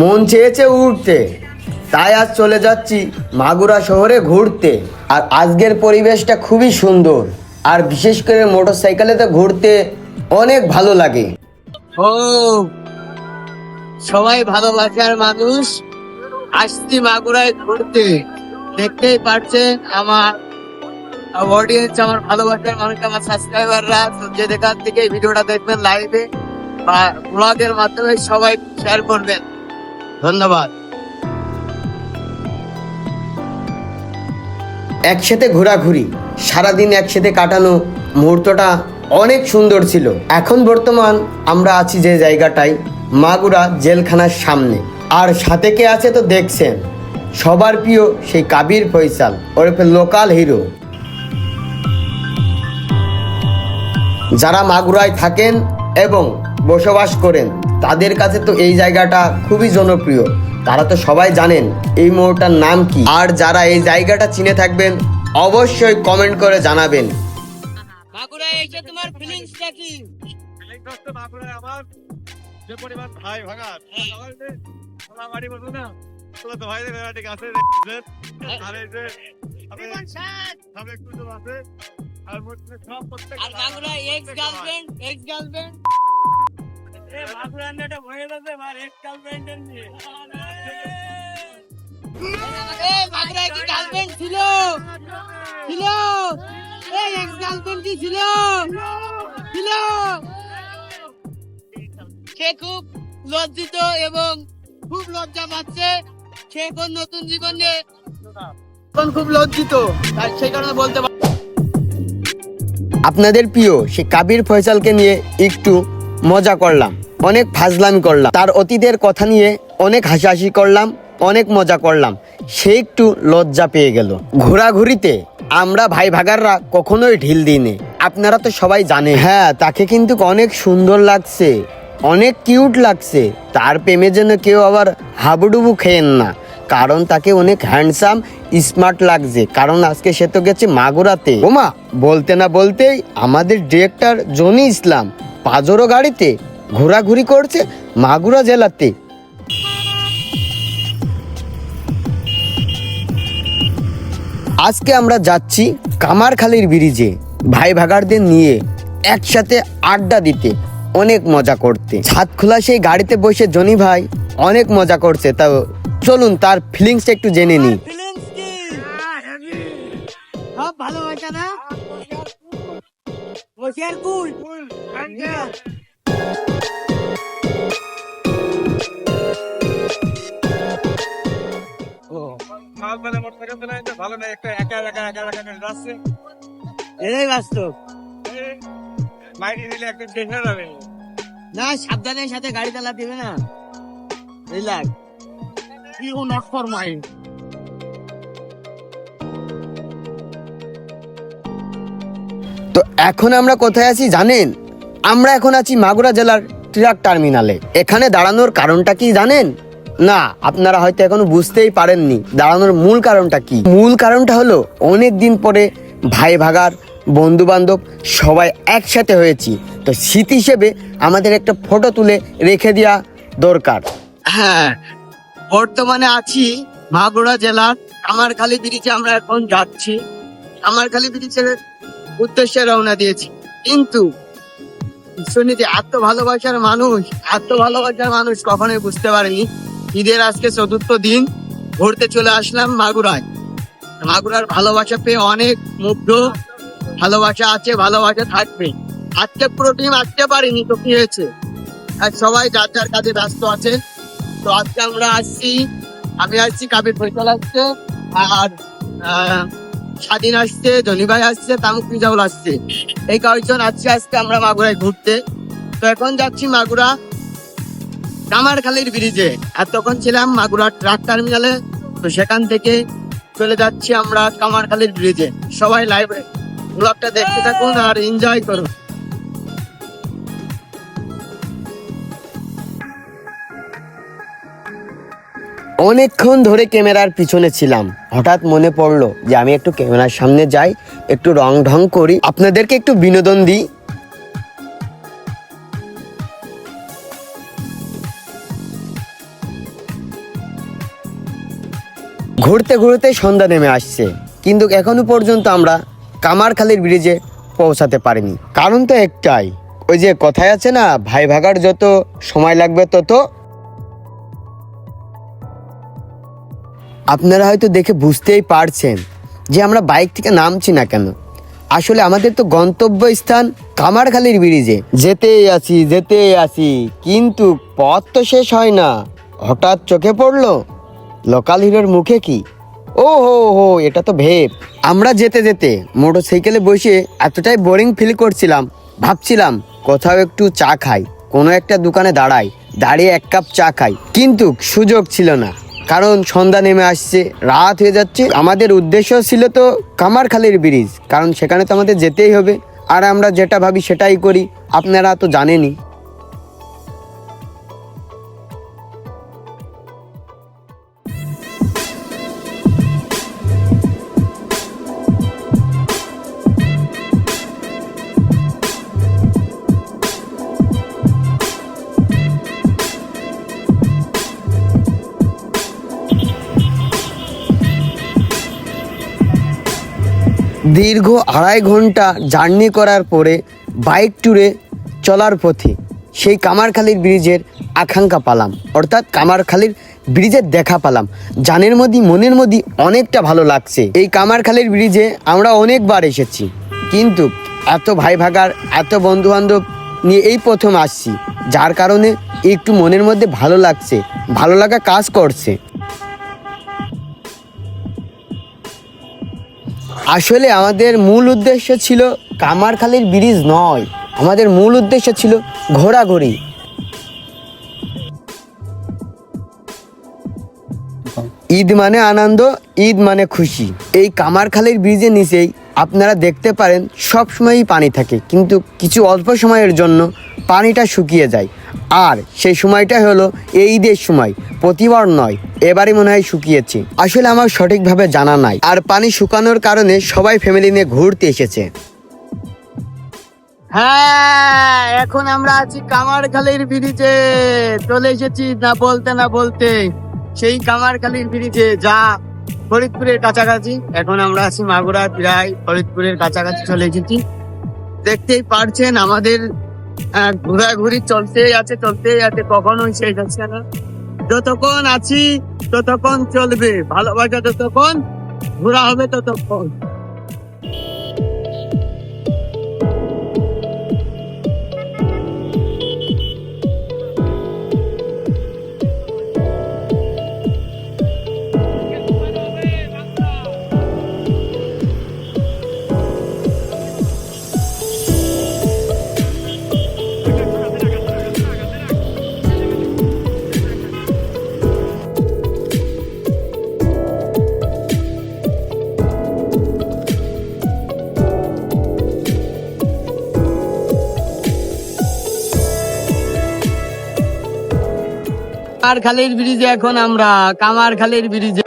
মন চেয়েছে উঠতে তাই আজ চলে যাচ্ছি মাগুরা শহরে ঘুরতে। আর আজকের পরিবেশটা খুবই সুন্দর। আর বিশেষ করে মোটর সাইকেলেতে ঘুরতে অনেক ভালো লাগে। ও, সবাই ভালোবাসার মানুষ, আসছি মাগুরায় ঘুরতে। দেখতেই পারছেন আমার অডিয়েন্স আমার ভালোবাসার মানুষ, আমার সাবস্ক্রাইবাররা যে যেখান থেকে ভিডিওটা দেখবেন লাইভে বা ব্লগের মাধ্যমে সবাই শেয়ার করবেন। ধন্যবাদ। একসাথে ঘোরাঘুরি, সারাদিন একসাথে কাটানো মুহূর্তটা অনেক সুন্দর ছিল। এখন বর্তমান আমরা আছি যে জায়গাটায়, মাগুরা জেলখানার সামনে। আর সাথে কে আছে তো দেখছেন, সবার প্রিয় সেই কাবির ফৈসাল ওরফে লোকাল হিরো যারা মাগুরায় থাকেন এবং বসবাস করেন তাদের কাছে তো এই জায়গাটা খুবই জনপ্রিয়। তারা তো সবাই জানেন এই মোড়টার নাম কি। আর যারা এই জায়গাটা চিনে থাকবেন অবশ্যই কমেন্ট করে জানাবেন। মাগুরায় এসে তোমার ফিলিংসটা কি? দশটা না করে আমার। যে পরিমাণ ভাই ভাগার আমার বাড়ি বলব না ওলা তো ভাইদের ভ্যারাইটি আছে আর এই যে সামনে কুজো আছে আর মধ্যে সব প্রত্যেক আর এক্স গার্লফ্রেন্ড এক্স গার্লফ্রেন্ড ছিল? ছিল? এই এক্স গার্লফ্রেন্ড কি ছিল? ছিল? সে খুব লজ্জিত এবং খুব লজ্জা পাচ্ছে। সে এখন নতুন জীবনে এখন খুব লজ্জিত। তাই সেই কারণে বলতে আপনাদের প্রিয় সে কাবির ফয়সালকে নিয়ে একটু মজা করলাম। অনেক ফাজলামি করলাম। তার অতীতের কথা নিয়ে অনেক হাসাহাসি করলাম, অনেক মজা করলাম। সে একটু লজ্জা পেয়ে গেল। ঘোরাঘুরিতে আমরা ভাই ভাগাররা কখনোই ঢিল দিইনি। আপনারা তো সবাই জানে হ্যাঁ তাকে কিন্তু অনেক সুন্দর লাগছে, অনেক কিউট লাগছে। তার প্রেমে যেন কেউ আবার হাবুডুবু খেয়েন না। কারণ তাকে অনেক হ্যান্ডসাম, স্মার্ট লাগছে। কারণ আজকে সে তো গেছে মাগুরাতে। ওমা, বলতে না বলতেই আমাদের ডিরেক্টর জনি ইসলাম পাজরো গাড়িতে ঘোরাঘুরি করছে মাগুরা জেলাতে। আজকে আমরা যাচ্ছি কামারখালির ব্রিজে ভাই ভাগারদের নিয়ে একসাথে আড্ডা দিতে। অনেক মজা করতে। ছাদ খোলা সেই গাড়িতে বসে জনি ভাই অনেক মজা করছে। তা চলুন তার ফিলিংসটা একটু জেনে নিই। ফিলিংস কি? সব ভালোবাসা না? ভালো না একটা একা একা একা একা যাচ্ছে। এটাই বাস্তব মাইরি দিলে না সাবধানের সাথে গাড়ি চালা দিবে না। Relax. You not for mind তো এখন আমরা কোথায় আছি জানেন? আমরা এখন আছি মাগুরা জেলার ট্রাক টার্মিনালে। এখানে দাঁড়ানোর কারণটা কি জানেন? না, আপনারা হয়তো এখনও বুঝতেই পারেননি দাঁড়ানোর মূল কারণটা কি। মূল কারণটা হলো অনেক দিন পরে ভাই ভাগার বন্ধু বান্ধব সবাই একসাথে হয়েছি। তো স্মৃতি হিসেবে আমাদের একটা ফটো তুলে রেখে দেওয়া দরকার। হ্যাঁ বর্তমানে আছি মাগুরা জেলার কামারখালী ব্রিজে আমরা এখন যাচ্ছি। কামারখালী ব্রিজের উদ্দেশ্যে রওনা দিয়েছি। কিন্তু শুনেছি এত ভালোবাসার মানুষ এত ভালোবাসার মানুষ কখনোই বুঝতে পারেনি। ঈদের আজকে চতুর্থ দিন ঘুরতে চলে আসলাম মাগুরায়। মাগুরার ভালোবাসা পেয়ে অনেক মুগ্ধ। ভালোবাসা আছে, ভালোবাসা থাকবে। আজকে পুরো টিম আসতে পারিনি, তো কি হয়েছে? আর সবাই যার যার কাজে ব্যস্ত আছে। তো আজকে আমরা আসছি, আমি আসছি কাবির ফৈসাল আসছে আর স্বাধীন আসছে ধনীভাই আসছে, তামুক মিজাউল আসছে। এই কয়েকজন আজকে আজকে আমরা মাগুরায় ঘুরতে। তো এখন যাচ্ছি মাগুরা কামারখালির ব্রিজে। আর তখন ছিলাম মাগুরা ট্রাক টার্মিনালে। তো সেখান থেকে চলে যাচ্ছি আমরা কামারখালির ব্রিজে। সবাই লাইভ ব্লগটা দেখতে থাকুন আর এনজয় করুন। অনেকক্ষণ ধরে ক্যামেরার পিছনে ছিলাম। হঠাৎ মনে পড়ল যে আমি একটু ক্যামেরার সামনে যাই, একটু রং ঢং করি। আপনাদেরকে একটু বিনোদন দিই। ঘুরতে ঘুরতে সন্ধ্যা নেমে আসছে। কিন্তু এখনও পর্যন্ত আমরা কামারখালীর ব্রিজে পৌঁছাতে পারিনি। কারণ তো একটাই, ওই যে কথায় আছে না, ভাই ভাগার যত সময় লাগবে তত আপনারা হয়তো দেখে বুঝতেই পারছেন যে আমরা বাইক থেকে নামছি না কেন। আসলে আমাদের তো গন্তব্য স্থান কামারখালীর ব্রিজে। যেতেই আছি যেতেই আছি, কিন্তু পথ তো শেষ হয় না। হঠাৎ চোখে পড়ল, লোকাল হিরোর মুখে কি? ও হো হো এটা তো ভেব। আমরা যেতে যেতে মোটর সাইকেলে বসে এতটাই বোরিং ফিল করছিলাম, ভাবছিলাম কোথাও একটু চা খাই, কোনো একটা দোকানে দাঁড়াই, দাঁড়িয়ে এক কাপ চা খাই, কিন্তু সুযোগ ছিল না। কারণ সন্ধ্যা নেমে আসছে, রাত হয়ে যাচ্ছে। আমাদের উদ্দেশ্য ছিল তো কামারখালির ব্রিজ, কারণ সেখানে তো আমাদের যেতেই হবে। আর আমরা যেটা ভাবি সেটাই করি। আপনারা তো জানেনই। দীর্ঘ আড়াই ঘণ্টা জার্নি করার পরে বাইক ট্যুরে চলার পথে সেই কামারখালীর ব্রিজের আকাঙ্ক্ষা পালাম। অর্থাৎ কামারখালীর ব্রিজের দেখা পালাম। জানের মধ্যে, মনের মধ্যে অনেকটা ভালো লাগছে। এই কামারখালীর ব্রিজে আমরা অনেকবার এসেছি। কিন্তু এত ভাই ভাগার এত বন্ধু বান্ধব নিয়ে এই প্রথম আসছি, যার কারণে একটু মনের মধ্যে ভালো লাগছে, ভালো লাগা কাজ করছে। আসলে আমাদের মূল উদ্দেশ্য ছিল কামারখালির ব্রিজ নয়। আমাদের মূল উদ্দেশ্য ছিল ঘোরাঘুরি। ঈদ মানে আনন্দ, ঈদ মানে খুশি। এই কামারখালির ব্রিজের নিচেই আপনারা দেখতে পারেন সব সময়ই পানি থাকে, কিন্তু কিছু অল্প সময়ের জন্য পানিটা শুকিয়ে যায়। আর সেই সময়টা হলো এই ঈদের সময়। প্রতিবার নয়, এবারই মনে হয় শুকিয়েছে। আসলে আমার সঠিকভাবে জানা নাই। আর পানি শুকানোর কারণে সবাই ফ্যামিলি নিয়ে ঘুরতে এসেছে। হ্যাঁ এখন আমরা আছি কামারখালীর ব্রিজে। চলে এসেছি না বলতে না বলতে। সেই কামারখালীর ব্রিজে যা ফরিদপুরের কাছাকাছি। এখন আমরা আছি মাগুরা, প্রায় ফরিদপুরের কাছাকাছি চলে এসেছি। দেখতেই পারছেন আমাদের ঘোরাঘুরি চলতেই আছে চলতেই আছে, কখনোই শেষ হচ্ছে না। যতক্ষণ আছি, ততক্ষণ চলবে। ভালোবাসা যতক্ষণ, ঘোরা হবে ততক্ষণ। কামারখালীর ব্রিজে এখন আমরা কামারখালীর ব্রিজে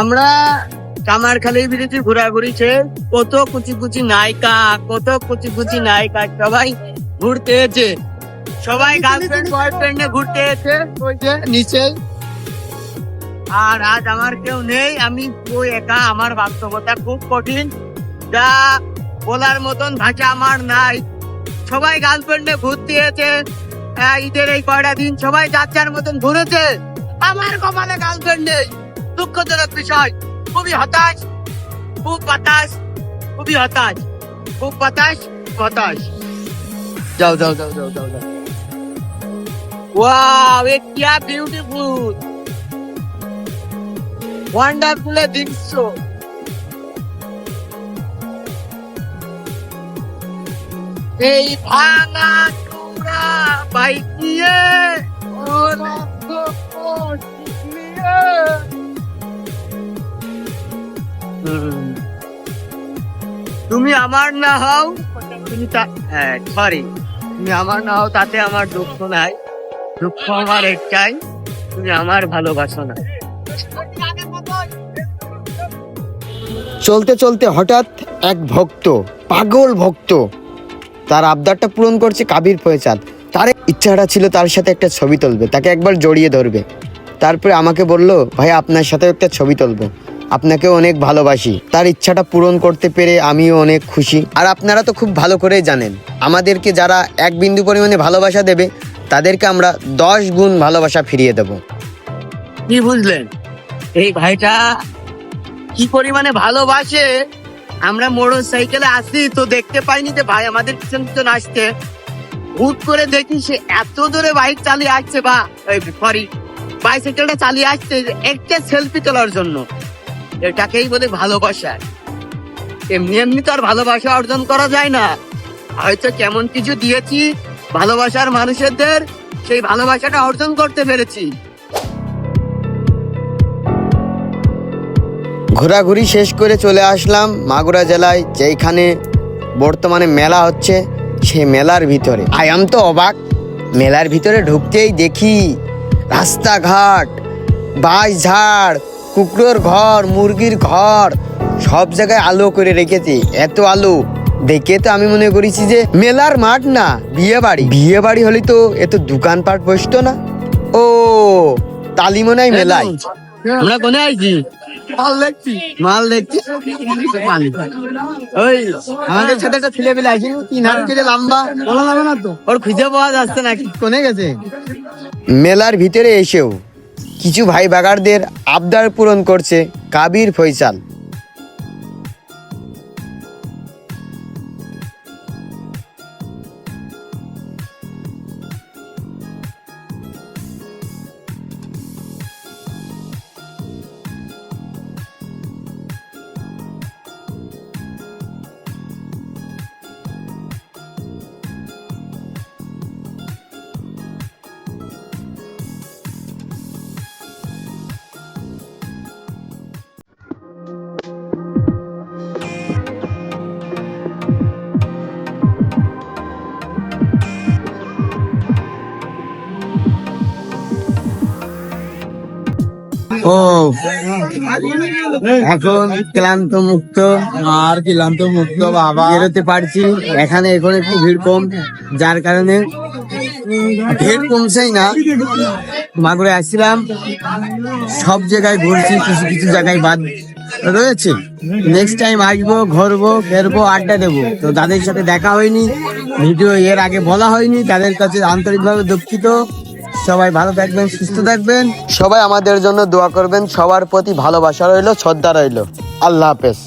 আমরা কামারখালীর ব্রিজে ঘোরাঘুরি ছে কত কুচি কুচি নায়িকা কত কুচি কুচি নায়িকা সবাই ঘুরতে এসে সবাই গার্লফ্রেন্ড বয়ফ্রেন্ড ঘুরতে এসে ওই যে নিচে। আর আজ আমার কেউ নেই আমি ওই একা আমার বাস্তবতা খুব কঠিন। যা বলার মতন ভাষা আমার নাই। সবাই গার্লফ্রেন্ডে ঘুরতে এসে ঈদের এই কয়টা দিন সবাই যার যার মতন ঘুরেছে। আমার কপালে গার্লফ্রেন্ড নেই। দুঃখজনক বিষয়। খুবই হতাশ, খুব বাতাস খুবই হতাশ, খুব বাতাস হতাশ। যাও যাও যাও যাও যাও যাও। ওয়াও এ কিয়া বিউটিফুল ওয়ান্ডারফুল দৃশ্য। এই ভাঙা টুকরা বাইক নিয়ে। ওরা আমার না হও তুমি সরি তুমি আমার না হও তাতে আমার দুঃখ নাই। দুঃখ আমার একটাই তুমি আমার ভালোবাসো না। চলতে চলতে হঠাৎ এক ভক্ত পাগল ভক্ত তার আবদারটা পূরণ করছে কাবির ফয়সাদ। তার ইচ্ছাটা ছিল তার সাথে একটা ছবি তুলবে তাকে একবার জড়িয়ে ধরবে। তারপরে আমাকে বলল ভাই আপনার সাথে একটা ছবি তুলবো। আপনাকে অনেক ভালোবাসি। তার ইচ্ছাটা পূরণ করতে পেরে আমিও অনেক খুশি। আর আপনারা তো খুব ভালো করেই জানেন, আমাদেরকে যারা এক বিন্দু পরিমাণে ভালোবাসা দেবে, তাদেরকে আমরা দশ গুণ ভালোবাসা ফিরিয়ে দেব। কি বুঝলেন? এই ভাইটা কি পরিমাণে ভালোবাসে? আমরা মোটর সাইকেলে আসি তো দেখতে পাইনি যে ভাই আমাদের পিছন পিছন আসছে। হুট করে দেখি সে এত দূরে বাইক চালিয়ে আসছে বা সরি বাইসাইকেলটা চালিয়ে আসছে, একটা সেলফি তোলার জন্য। এটাকেই বলে ভালোবাসা। এমনি এমনি তো আর ভালোবাসা অর্জন করা যায় না। হয়তো কেমন কিছু দিয়েছি ভালোবাসার মানুষদের সেই ভালোবাসাটা অর্জন করতে পেরেছি। ঘোরাঘুরি শেষ করে চলে আসলাম মাগুরা জেলায় যেখানে বর্তমানে মেলা হচ্ছে, সেই মেলার ভিতরে। আয়াম তো অবাক, মেলার ভিতরে ঢুকতেই দেখি রাস্তাঘাট, বাঁশ ঝাড় কুকুরের ঘর মুরগির ঘর সব জায়গায় আলো করে রেখেছে। এত আলো। দেখে তো আমি মনে করেছি যে মেলার মাঠ না বিয়ে বাড়ি বিয়ে বাড়ি হলে তো এত দোকানপাট বসতো না। ও তালি মনে হয় মেলায়। আমরা কোনে আইছি? মাল দেখছি। মাল দেখছি? ওই আমাদের সাথে একটা ছেলে পেলে আসি তিন হাত কেটে লম্বা। বলা যাবে না তো। ওর খুঁজে পাওয়া যাচ্ছে না কোনে গেছে? মেলার ভিতরে এসেও। কিছু ভাই বাগারদের আবদার পূরণ করছে কাবির ফয়সাল। ও। এখন ক্লান্ত মুক্ত আর ক্লান্ত মুক্ত বাবা। বেরোতে পারছি। এখানে এখন একটু ভিড় কম যার কারণে ভিড় কমছেই না। মাগুরে আসছিলাম। সব জায়গায় ঘুরছি কিছু কিছু জায়গায় বাদ রয়েছে। নেক্সট টাইম আসব ঘুরবো ফেরবো আড্ডা দেবো। তো তাদের সাথে দেখা হয়নি। ভিডিও এর আগে বলা হয়নি। তাদের কাছে আন্তরিকভাবে দুঃখিত। সবাই ভালো থাকবেন, সুস্থ থাকবেন। সবাই আমাদের জন্য দোয়া করবেন, সবার প্রতি ভালোবাসা রইল, শ্রদ্ধা রইল। আল্লাহ হাফেজ।